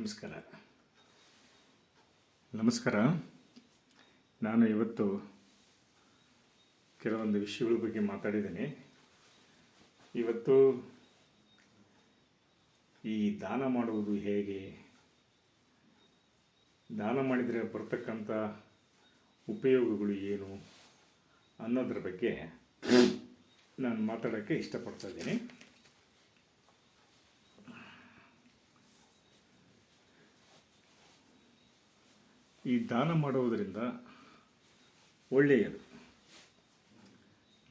ನಮಸ್ಕಾರ. ನಮಸ್ಕಾರ. ನಾನು ಇವತ್ತು ಕೆಲವೊಂದು ವಿಷಯಗಳ ಬಗ್ಗೆ ಮಾತಾಡಿದ್ದೀನಿ. ಇವತ್ತು ಈ ದಾನ ಮಾಡುವುದು ಹೇಗೆ? ದಾನ ಮಾಡಿದರೆ ಬರ್ತಕ್ಕಂಥ ಉಪಯೋಗಗಳು ಏನು ಅನ್ನೋದ್ರ ಬಗ್ಗೆ ನಾನು ಮಾತಾಡೋಕ್ಕೆ ಇಷ್ಟಪಡ್ತಾ ಇದ್ದೀನಿ. ಈ ದಾನ ಮಾಡುವುದರಿಂದ ಒಳ್ಳೆಯದು.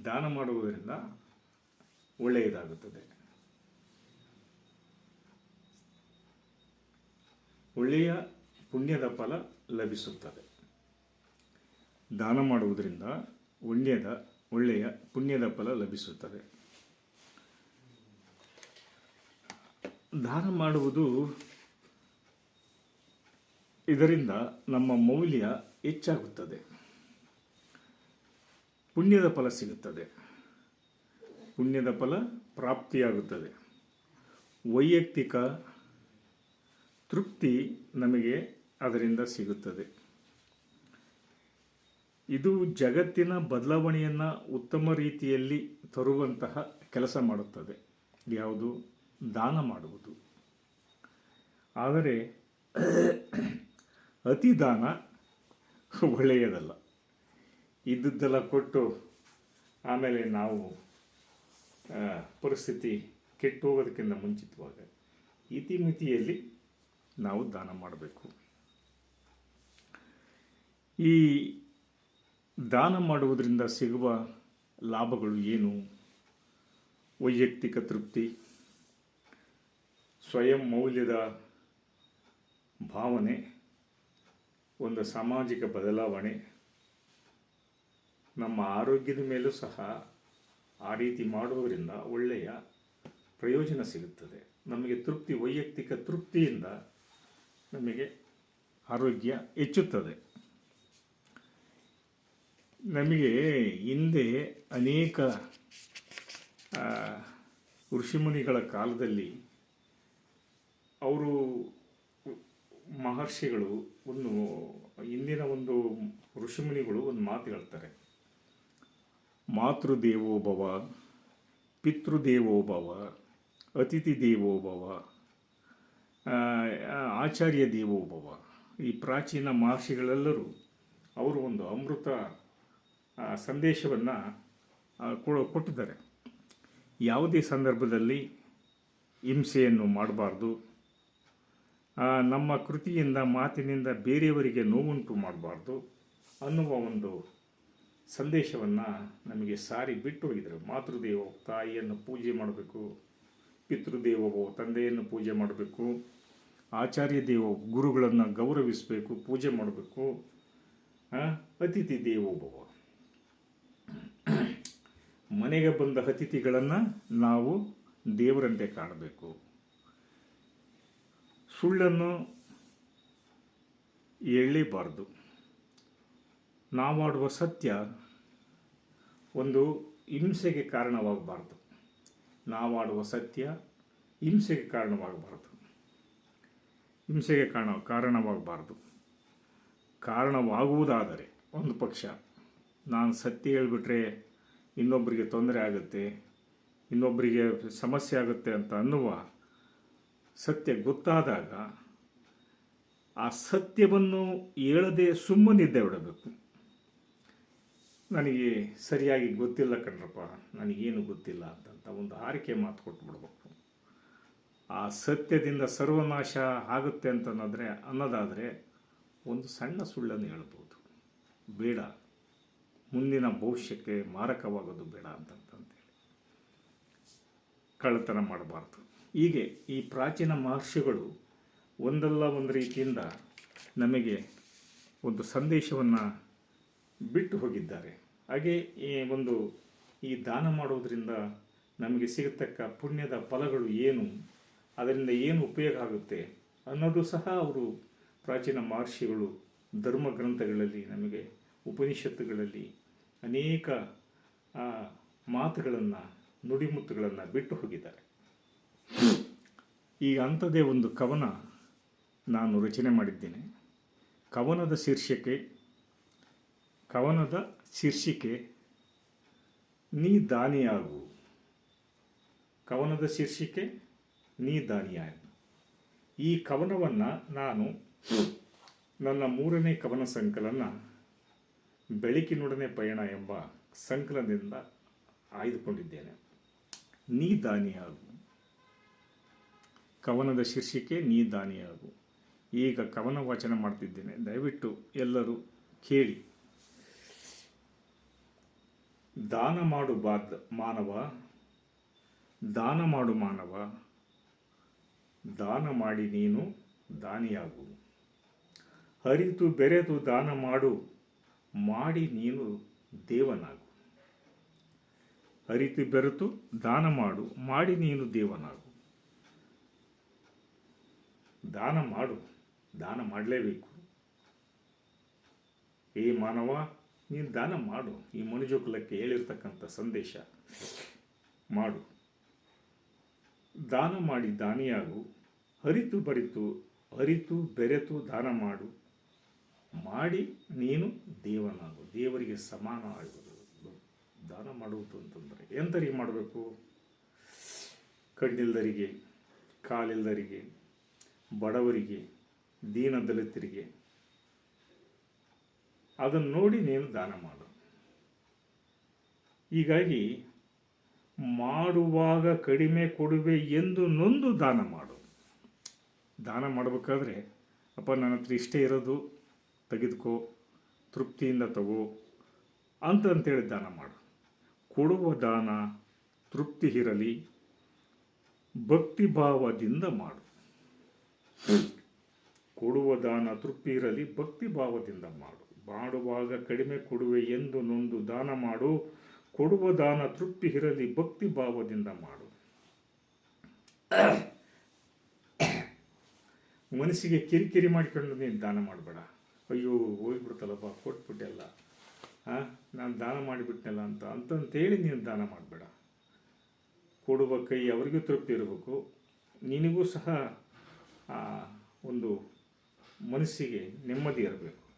ದಾನ ಮಾಡುವುದರಿಂದ ಒಳ್ಳೆಯದಾಗುತ್ತದೆ. ಒಳ್ಳೆಯ ಪುಣ್ಯದ ಫಲ ಲಭಿಸುತ್ತದೆ. ದಾನ ಮಾಡುವುದರಿಂದ ಒಳ್ಳೆಯದ, ಒಳ್ಳೆಯ ಪುಣ್ಯದ ಫಲ ಲಭಿಸುತ್ತದೆ. ದಾನ ಮಾಡುವುದು ಇದರಿಂದ ನಮ್ಮ ಮೌಲ್ಯ ಹೆಚ್ಚಾಗುತ್ತದೆ. ಪುಣ್ಯದ ಫಲ ಸಿಗುತ್ತದೆ. ಪುಣ್ಯದ ಫಲ ಪ್ರಾಪ್ತಿಯಾಗುತ್ತದೆ. ವೈಯಕ್ತಿಕ ತೃಪ್ತಿ ನಮಗೆ ಅದರಿಂದ ಸಿಗುತ್ತದೆ. ಇದು ಜಗತ್ತಿನ ಬದಲಾವಣೆಯನ್ನು ಉತ್ತಮ ರೀತಿಯಲ್ಲಿ ತರುವಂತಹ ಕೆಲಸ ಮಾಡುತ್ತದೆ. ಯಾವುದು ದಾನ ಮಾಡುವುದು. ಆದರೆ ಅತಿ ದಾನ ಒಳ್ಳೆಯದಲ್ಲ. ಇದ್ದದ್ದೆಲ್ಲ ಕೊಟ್ಟು ಆಮೇಲೆ ನಾವು ಪರಿಸ್ಥಿತಿ ಕೆಟ್ಟು ಹೋಗೋದಕ್ಕಿಂತ ಮುಂಚಿತವಾಗ ಇತಿಮಿತಿಯಲ್ಲಿ ನಾವು ದಾನ ಮಾಡಬೇಕು. ಈ ದಾನ ಮಾಡುವುದರಿಂದ ಸಿಗುವ ಲಾಭಗಳು ಏನು? ವೈಯಕ್ತಿಕ ತೃಪ್ತಿ, ಸ್ವಯಂ ಮೌಲ್ಯದ ಭಾವನೆ ಒಂದು ಸಾಮಾಜಿಕ ಬದಲಾವಣೆ. ನಮ್ಮ ಆರೋಗ್ಯದ ಮೇಲೂ ಸಹ ಆ ರೀತಿ ಮಾಡುವುದರಿಂದ ಒಳ್ಳೆಯ ಪ್ರಯೋಜನ ಸಿಗುತ್ತದೆ. ನಮಗೆ ತೃಪ್ತಿ, ವೈಯಕ್ತಿಕ ತೃಪ್ತಿಯಿಂದ ನಮಗೆ ಆರೋಗ್ಯ ಹೆಚ್ಚುತ್ತದೆ. ನಮಗೆ ಹಿಂದೆ ಅನೇಕ ಋಷಿಮುನಿಗಳ ಕಾಲದಲ್ಲಿ ಅವರು ಮಹರ್ಷಿಗಳು ಒಂದು ಇಂದಿನ ಒಂದು ಋಷಿಮುನಿಗಳು ಒಂದು ಮಾತು ಹೇಳ್ತಾರೆ. ಮಾತೃದೇವೋಭವ ಪಿತೃದೇವೋಭವ ಅತಿಥಿ ದೇವೋಭವ ಆಚಾರ್ಯ ದೇವೋಭವ ಈ ಪ್ರಾಚೀನ ಮಹರ್ಷಿಗಳೆಲ್ಲರೂ ಅವರು ಒಂದು ಅಮೃತ ಸಂದೇಶವನ್ನು ಕೊಟ್ಟಿದ್ದಾರೆ. ಯಾವುದೇ ಸಂದರ್ಭದಲ್ಲಿ ಹಿಂಸೆಯನ್ನು ಮಾಡಬಾರ್ದು. ನಮ್ಮ ಕೃತಿಯಿಂದ ಮಾತಿನಿಂದ ಬೇರೆಯವರಿಗೆ ನೋವುಂಟು ಮಾಡಬಾರ್ದು ಅನ್ನುವ ಒಂದು ಸಂದೇಶವನ್ನು ನಮಗೆ ಸಾರಿ ಬಿಟ್ಟು ಹೋಗಿದ್ದಾರೆ ಮಾತೃದೇವ ತಾಯಿಯನ್ನು ಪೂಜೆ ಮಾಡಬೇಕು ಪಿತೃದೇವೋ ತಂದೆಯನ್ನು ಪೂಜೆ ಮಾಡಬೇಕು, ಆಚಾರ್ಯ ದೇವ ಗುರುಗಳನ್ನು ಗೌರವಿಸಬೇಕು, ಪೂಜೆ ಮಾಡಬೇಕು ಅತಿಥಿ ದೇವೋಭವ. ಮನೆಗೆ ಬಂದ ಅತಿಥಿಗಳನ್ನು ನಾವು ದೇವರಂತೆ ಕಾಣಬೇಕು. ಸುಳ್ಳನ್ನು ಹೇಳಲೇಬಾರ್ದು ನಾವಾಡುವ ಸತ್ಯ ಒಂದು ಹಿಂಸೆಗೆ ಕಾರಣವಾಗಬಾರ್ದು. ನಾವಾಡುವ ಸತ್ಯ ಹಿಂಸೆಗೆ ಕಾರಣವಾಗಬಾರ್ದು. ಹಿಂಸೆಗೆ ಕಾರಣ, ಕಾರಣವಾಗಬಾರ್ದು. ಕಾರಣವಾಗುವುದಾದರೆ ಒಂದು ಪಕ್ಷ, ನಾನು ಸತ್ಯ ಹೇಳಿಬಿಟ್ರೆ ಇನ್ನೊಬ್ಬರಿಗೆ ತೊಂದರೆ ಆಗುತ್ತೆ ಇನ್ನೊಬ್ಬರಿಗೆ ಸಮಸ್ಯೆ ಆಗುತ್ತೆ ಅಂತ ಅನ್ನುವ ಸತ್ಯ ಗೊತ್ತಾದಾಗ ಆ ಸತ್ಯವನ್ನು ಹೇಳದೆ ಸುಮ್ಮನಿದ್ದೆ ಬಿಡಬೇಕು. ನನಗೆ ಸರಿಯಾಗಿ ಗೊತ್ತಿಲ್ಲ ಕಣ್ರಪ್ಪ, ನನಗೇನು ಗೊತ್ತಿಲ್ಲ ಅಂತಂತ ಒಂದು ಆರಿಕೆ ಮಾತು ಕೊಟ್ಬಿಡ್ಬೇಕು ಆ ಸತ್ಯದಿಂದ ಸರ್ವನಾಶ ಆಗುತ್ತೆ ಅಂತ ಅನ್ನೋದ್ರೆ ಅನ್ನೋದಾದರೆ ಒಂದು ಸಣ್ಣ ಸುಳ್ಳನ್ನು ಹೇಳ್ಬೋದು. ಬೇಡ, ಮುಂದಿನ ಭವಿಷ್ಯಕ್ಕೆ ಮಾರಕವಾಗೋದು ಬೇಡ ಅಂತಂತಂತೇಳಿ. ಕಳ್ಳತನ ಮಾಡಬಾರ್ದು. ಹೀಗೆ ಈ ಪ್ರಾಚೀನ ಮಹರ್ಷಿಗಳು ಒಂದಲ್ಲ ಒಂದು ರೀತಿಯಿಂದ ನಮಗೆ ಒಂದು ಸಂದೇಶವನ್ನು ಬಿಟ್ಟು ಹೋಗಿದ್ದಾರೆ. ಹಾಗೆ ಈ ಒಂದು ಈ ದಾನ ಮಾಡೋದರಿಂದ ನಮಗೆ ಸಿಗತಕ್ಕ ಪುಣ್ಯದ ಫಲಗಳು ಏನು, ಅದರಿಂದ ಏನು ಉಪಯೋಗ ಆಗುತ್ತೆ ಅನ್ನೋದು ಸಹ ಅವರು ಪ್ರಾಚೀನ ಮಹರ್ಷಿಗಳು ಧರ್ಮ ಗ್ರಂಥಗಳಲ್ಲಿ ನಮಗೆ ಉಪನಿಷತ್ತುಗಳಲ್ಲಿ ಅನೇಕ ಮಾತುಗಳನ್ನು ನುಡಿಮುತ್ತುಗಳನ್ನು ಬಿಟ್ಟು ಹೋಗಿದ್ದಾರೆ. ಈಗ ಅಂಥದ್ದೇ ಒಂದು ಕವನ ನಾನು ರಚನೆ ಮಾಡಿದ್ದೇನೆ. ಕವನದ ಶೀರ್ಷಿಕೆ ಕವನದ ಶೀರ್ಷಿಕೆ, ನೀ ದಾನಿಯಾಗು. ಕವನದ ಶೀರ್ಷಿಕೆ, ನೀ ದಾನಿಯಾಗು. ಈ ಕವನವನ್ನು ನಾನು ನನ್ನ ಮೂರನೇ ಕವನ ಸಂಕಲನ ಬೆಳಕಿನೊಡನೆ ಪಯಣ ಎಂಬ ಸಂಕಲನದಿಂದ ಆಯ್ದುಕೊಂಡಿದ್ದೇನೆ. ನೀ ದಾನಿಯಾಗು. ಕವನದ ಶೀರ್ಷಿಕೆ ನೀ ದಾನಿಯಾಗು. ಈಗ ಕವನ ವಾಚನ ಮಾಡ್ತಿದ್ದೇನೆ. ದಯವಿಟ್ಟು ಎಲ್ಲರೂ ಕೇಳಿ. ದಾನ ಮಾಡು ಬಾದ್ ಮಾನವ, ದಾನ ಮಾಡು ಮಾನವ, ದಾನ ಮಾಡಿ ನೀನು ದಾನಿಯಾಗು. ಹರಿತು ಬೆರೆತು ದಾನ ಮಾಡು, ಮಾಡಿ ನೀನು ದೇವನಾಗು. ಅರಿತು ಬೆರೆತು ದಾನ ಮಾಡು, ಮಾಡಿ ನೀನು ದೇವನಾಗು. ದಾನ ಮಾಡು, ದಾನ ಮಾಡಲೇಬೇಕು. ಏ ಮಾನವ, ನೀನು ದಾನ ಮಾಡು. ಈ ಮನುಜುಕುಲಕ್ಕೆ ಹೇಳಿರ್ತಕ್ಕಂಥ ಸಂದೇಶ ಮಾಡು. ದಾನ ಮಾಡಿ ದಾನಿಯಾಗು. ಹರಿತು ಬರಿತು, ಅರಿತು ಬೆರೆತು ದಾನ ಮಾಡು. ಮಾಡಿ ನೀನು ದೇವನಾಗು. ದೇವರಿಗೆ ಸಮಾನ ಆಗುವುದು. ದಾನ ಮಾಡುವುದು ಅಂತಂದರೆ ಎಂಥರಿಗೆ ಮಾಡಬೇಕು? ಕಣ್ಣಿಲ್ದರಿಗೆ, ಕಾಲಿಲ್ದರಿಗೆ. ಬಡವರಿಗೆ, ದೀನ ದಲಿತರಿಗೆ ಅದನ್ನು ನೋಡಿ ನೀನು ದಾನ ಮಾಡು. ಹೀಗಾಗಿ ಮಾಡುವಾಗ ಕಡಿಮೆ ಕೊಡುವೆ ಎಂದು ನೊಂದು ದಾನ ಮಾಡು. ದಾನ ಮಾಡಬೇಕಾದ್ರೆ, ಅಪ್ಪ ನನ್ನ ಹತ್ರ ಇಷ್ಟೇ ಇರೋದು, ತೆಗೆದುಕೋ, ತೃಪ್ತಿಯಿಂದ ತಗೋ ಅಂತಂತೇಳಿ ದಾನ ಮಾಡು. ಕೊಡುವ ದಾನ ತೃಪ್ತಿ ಇರಲಿ ಭಕ್ತಿ ಭಾವದಿಂದ ಮಾಡು. ಕೊಡುವ ದಾನ ತೃಪ್ತಿ ಇರಲಿ ಭಕ್ತಿ ಭಾವದಿಂದ ಮಾಡು. ಮಾಡುವಾಗ ಕಡಿಮೆ ಕೊಡುವೆ ಎಂದು ನೊಂದು ದಾನ ಮಾಡು. ಕೊಡುವ ದಾನ ತೃಪ್ತಿ ಇರಲಿ ಭಕ್ತಿ ಭಾವದಿಂದ ಮಾಡು. ಮನಸ್ಸಿಗೆ ಕಿರಿಕಿರಿ ಮಾಡಿಕೊಂಡು ನೀನು ದಾನ ಮಾಡಬೇಡ. ಅಯ್ಯೋ, ಹೋಗ್ಬಿಡ್ತಲ್ಲಪ್ಪ ಕೊಟ್ಬಿಟ್ಟೆಲ್ಲ ನಾನು ದಾನ ಮಾಡಿಬಿಟ್ನಲ್ಲ ಅಂತ, ಅಂತಂತೇಳಿ ನೀನು ದಾನ ಮಾಡಬೇಡ. ಕೊಡುವ ಕೈ ಅವರಿಗೂ ತೃಪ್ತಿ ಇರಬೇಕು. ನಿನಗೂ ಸಹ ಒಂದು ಮನಸ್ಸಿಗೆ ನೆಮ್ಮದಿ ಇರಬೇಕು.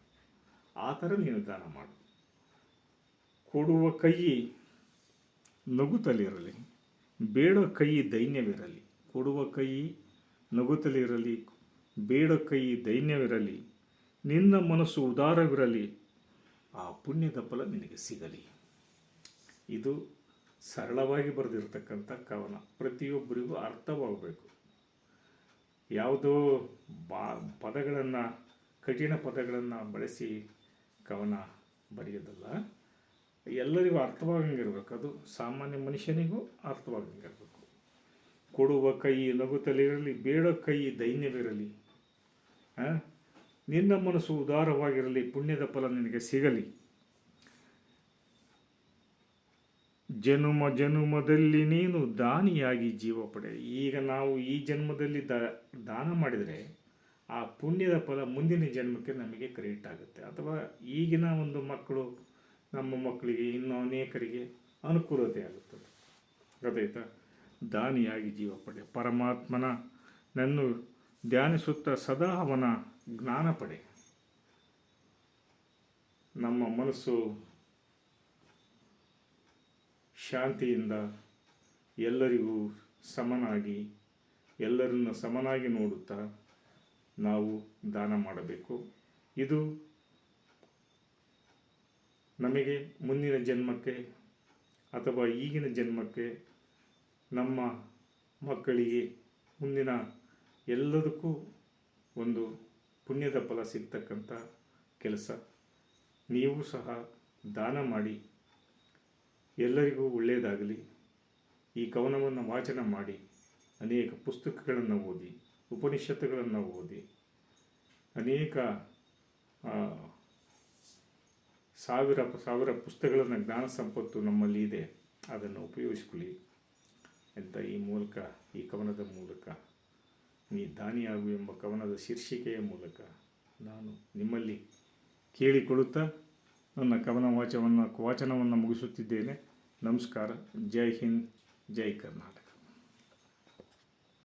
ಆ ಥರ ನೀನು ದಾನ ಮಾಡು. ಕೊಡುವ ಕೈ ನಗುತ್ತಲಿರಲಿ, ಬೇಡ ಕೈ ದೈನ್ಯವಿರಲಿ. ಕೊಡುವ ಕೈ ನಗುತ್ತಲಿರಲಿ, ಬೇಡ ಕೈ ದೈನ್ಯವಿರಲಿ. ನಿನ್ನ ಮನಸ್ಸು ಉದಾರವಿರಲಿ. ಆ ಪುಣ್ಯದ ಫಲ ನಿನಗೆ ಸಿಗಲಿ. ಇದು ಸರಳವಾಗಿ ಬರೆದಿರ್ತಕ್ಕಂಥ ಕವನ. ಪ್ರತಿಯೊಬ್ಬರಿಗೂ ಅರ್ಥವಾಗಬೇಕು. ಯಾವುದೋ ಬಾ, ಪದಗಳನ್ನು, ಕಠಿಣ ಪದಗಳನ್ನು ಬಳಸಿ ಕವನ ಬರೆಯೋದಲ್ಲ, ಎಲ್ಲರಿಗೂ ಅರ್ಥವಾಗಂಗಿರ್ಬೇಕು. ಅದು ಸಾಮಾನ್ಯ ಮನುಷ್ಯನಿಗೂ ಅರ್ಥವಾಗಂಗಿರ್ಬೇಕು. ಕೊಡುವ ಕೈ ನಗುತ್ತಲಿರಲಿ, ಬೇಡೋ ಕೈ ದೈನ್ಯವಿರಲಿ? ನಿನ್ನ ಮನಸ್ಸು ಉದಾರವಾಗಿರಲಿ, ಪುಣ್ಯದ ಫಲ ನಿನಗೆ ಸಿಗಲಿ. ಜನುಮ ಜನುಮದಲ್ಲಿ ನೀನು ದಾನಿಯಾಗಿ ಜೀವ ಪಡೆ. ಈಗ ನಾವು ಈ ಜನ್ಮದಲ್ಲಿ ದಾನ ಮಾಡಿದರೆ ಆ ಪುಣ್ಯದ ಫಲ ಮುಂದಿನ ಜನ್ಮಕ್ಕೆ ನಮಗೆ ಕ್ರೆಡಿಟ್ ಆಗುತ್ತೆ. ಅಥವಾ ಈಗಿನ ಒಂದು ಮಕ್ಕಳು ನಮ್ಮ ಮಕ್ಕಳಿಗೆ ಇನ್ನು ಅನೇಕರಿಗೆ ಅನುಕೂಲತೆ ಆಗುತ್ತದೆ. ಗೊತ್ತಾಯ್ತಾ ದಾನಿಯಾಗಿ ಜೀವ ಪಡೆ. ಪರಮಾತ್ಮನ ನನ್ನು ಧ್ಯಾನಿಸುತ್ತಾ ಸದಾ ಅವನ ಜ್ಞಾನ ಪಡೆ. ನಮ್ಮ ಮನಸ್ಸು ಶಾಂತಿಯಿಂದ ಎಲ್ಲರಿಗೂ ಸಮನಾಗಿ, ಎಲ್ಲರನ್ನು ಸಮನಾಗಿ ನೋಡುತ್ತಾ ನಾವು ದಾನ ಮಾಡಬೇಕು. ಇದು ನಮಗೆ ಮುಂದಿನ ಜನ್ಮಕ್ಕೆ ಅಥವಾ ಈಗಿನ ಜನ್ಮಕ್ಕೆ ನಮ್ಮ ಮಕ್ಕಳಿಗೆ ಮುಂದಿನ ಎಲ್ಲದಕ್ಕೂ ಒಂದು ಪುಣ್ಯದ ಫಲ ಸಿಗ್ತಕ್ಕಂಥ ಕೆಲಸ. ನೀವು ಸಹ ದಾನ ಮಾಡಿ. ಎಲ್ಲರಿಗೂ ಒಳ್ಳೆಯದಾಗಲಿ. ಈ ಕವನವನ್ನು ವಾಚನ ಮಾಡಿ, ಅನೇಕ ಪುಸ್ತಕಗಳನ್ನು ಓದಿ, ಉಪನಿಷತ್ತುಗಳನ್ನು ಓದಿ, ಅನೇಕ ಸಾವಿರ ಸಾವಿರ ಪುಸ್ತಕಗಳನ್ನು ಜ್ಞಾನ ಸಂಪತ್ತು ನಮ್ಮಲ್ಲಿ ಇದೆ. ಅದನ್ನು ಉಪಯೋಗಿಸ್ಕೊಳ್ಳಿ ಅಂತ ಈ ಮೂಲಕ, ಈ ಕವನದ ಮೂಲಕ ನೀ ದಾನಿಯಾಗು ಎಂಬ ಕವನದ ಶೀರ್ಷಿಕೆಯ ಮೂಲಕ ನಾನು ನಿಮ್ಮಲ್ಲಿ ಕೇಳಿಕೊಳ್ಳುತ್ತಾ ನನ್ನ ಕವನ ವಾಚವನ್ನು ವಾಚನವನ್ನು ಮುಗಿಸುತ್ತಿದ್ದೇನೆ. ನಮಸ್ಕಾರ. ಜೈ ಹಿಂದ್. ಜೈ ಕರ್ನಾಟಕ.